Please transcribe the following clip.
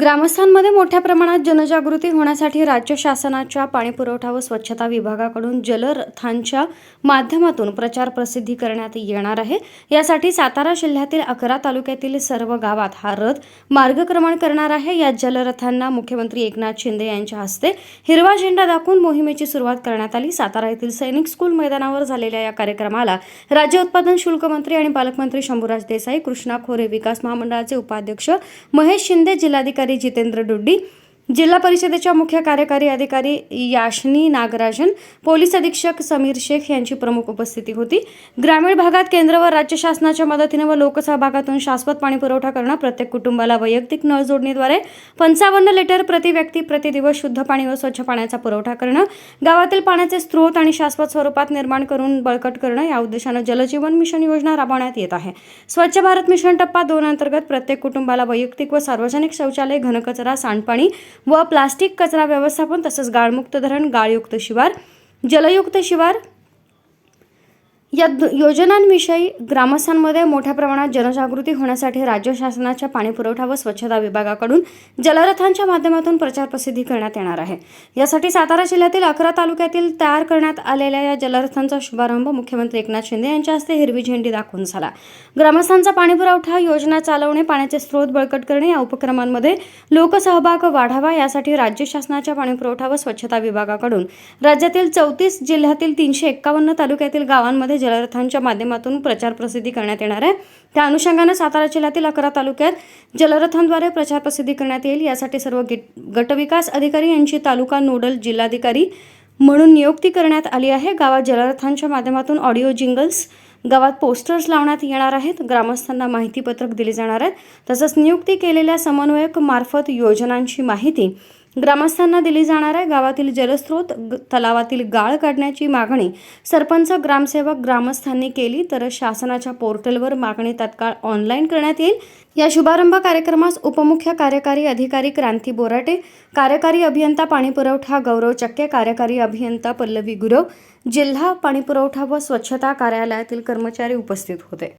ग्रामस्थांमध्ये मोठ्या प्रमाणात जनजागृती होण्यासाठी राज्य शासनाच्या पाणीपुरवठा व स्वच्छता विभागाकडून जलरथांच्या माध्यमातून प्रचार प्रसिद्धी करण्यात येणार आहे. यासाठी सातारा जिल्ह्यातील अकरा तालुक्यातील सर्व गावात हा रथ मार्गक्रमण करणार आहे. या जलरथांना मुख्यमंत्री एकनाथ शिंदे यांच्या हस्ते हिरवा झेंडा दाखवून मोहिमेची सुरुवात करण्यात आली. सातारा येथील सैनिक स्कूल मैदानावर झालेल्या या कार्यक्रमाला राज्य उत्पादन शुल्क मंत्री आणि पालकमंत्री शंभूराज देसाई कृष्णा खोरे विकास महामंडळाचे उपाध्यक्ष महेश शिंदे जिल्हाधिकारी ಅಧಿಕಾರಿ ಜಿತೇಂದ್ರ जिल्हा परिषदेच्या मुख्य कार्यकारी अधिकारी याशनी नागराजन पोलीस अधीक्षक समीर शेख यांची प्रमुख उपस्थिती होती. ग्रामीण भागात केंद्र व राज्य शासनाच्या मदतीने व लोकसहभागातून शाश्वत पाणी पुरवठा करणं प्रत्येक कुटुंबाला वैयक्तिक नळ जोडणीद्वारे पंचावन्न लिटर प्रति व्यक्ती प्रति दिवस शुद्ध पाणी व स्वच्छ पाण्याचा पुरवठा करणं गावातील पाण्याचे स्रोत आणि शाश्वत स्वरूपात निर्माण करून बळकट करणं या उद्देशानं जलजीवन मिशन योजना राबवण्यात येत आहे. स्वच्छ भारत मिशन टप्पा दोन अंतर्गत प्रत्येक कुटुंबाला वैयक्तिक व सार्वजनिक शौचालय घनकचरा सांडपाणी व प्लास्टिक कचरा व्यवस्थापन तसंच गाळमुक्त धरण गाळयुक्त शिवार जलयुक्त शिवार या योजनांविषयी ग्रामस्थांमध्ये मोठ्या प्रमाणात जनजागृती होण्यासाठी राज्य शासनाच्या पाणीपुरवठा व स्वच्छता विभागाकडून जलरथांच्या माध्यमातून प्रचार प्रसिद्धी करण्यात येणार आहे. यासाठी सातारा जिल्ह्यातील अकरा तालुक्यातील तयार करण्यात आलेल्या या जलरथांचा शुभारंभ मुख्यमंत्री एकनाथ शिंदे यांच्या हस्ते हिरवी झेंडी दाखवून झाला. ग्रामस्थांचा पाणीपुरवठा योजना चालवणे पाण्याचे स्रोत बळकट करणे या उपक्रमांमध्ये लोकसहभाग वाढावा यासाठी राज्य शासनाच्या पाणीपुरवठा व स्वच्छता विभागाकडून राज्यातील चौतीस जिल्ह्यातील तीनशे एक्कावन्न तालुक्यातील गावांमध्ये जलरथांच्या माध्यमातून प्रचार प्रसिद्धी करण्यात येणार आहे. त्या अनुषंगानं सातारा जिल्ह्यातील अकरा तालुक्यात जलरथांद्वारे प्रचार प्रसिद्धी करण्यात येईल. यासाठी सर्व गटविकास अधिकारी यांची तालुका नोडल जिल्हाधिकारी म्हणून नियुक्ती करण्यात आली आहे. गावात जलरथांच्या माध्यमातून ऑडिओ जिंगल्स गावात पोस्टर्स लावण्यात येणार आहेत. ग्रामस्थांना माहितीपत्रक दिले जाणार आहेत तसंच नियुक्ती केलेल्या समन्वयक मार्फत योजनांची माहिती ग्रामस्थांना दिली जाणार आहे गावातील जलस्रोत तलावातील गाळ काढण्याची मागणी सरपंच ग्रामसेवक ग्रामस्थांनी केली तर शासनाच्या पोर्टलवर मागणी तत्काळ ऑनलाईन करण्यात येईल. या शुभारंभ कार्यक्रमास उपमुख्य कार्यकारी अधिकारी क्रांती बोराटे कार्यकारी अभियंता पाणीपुरवठा गौरव चक्के कार्यकारी अभियंता पल्लवी गुरव जिल्हा पाणीपुरवठा व स्वच्छता कार्यालयातील कर्मचारी उपस्थित होते.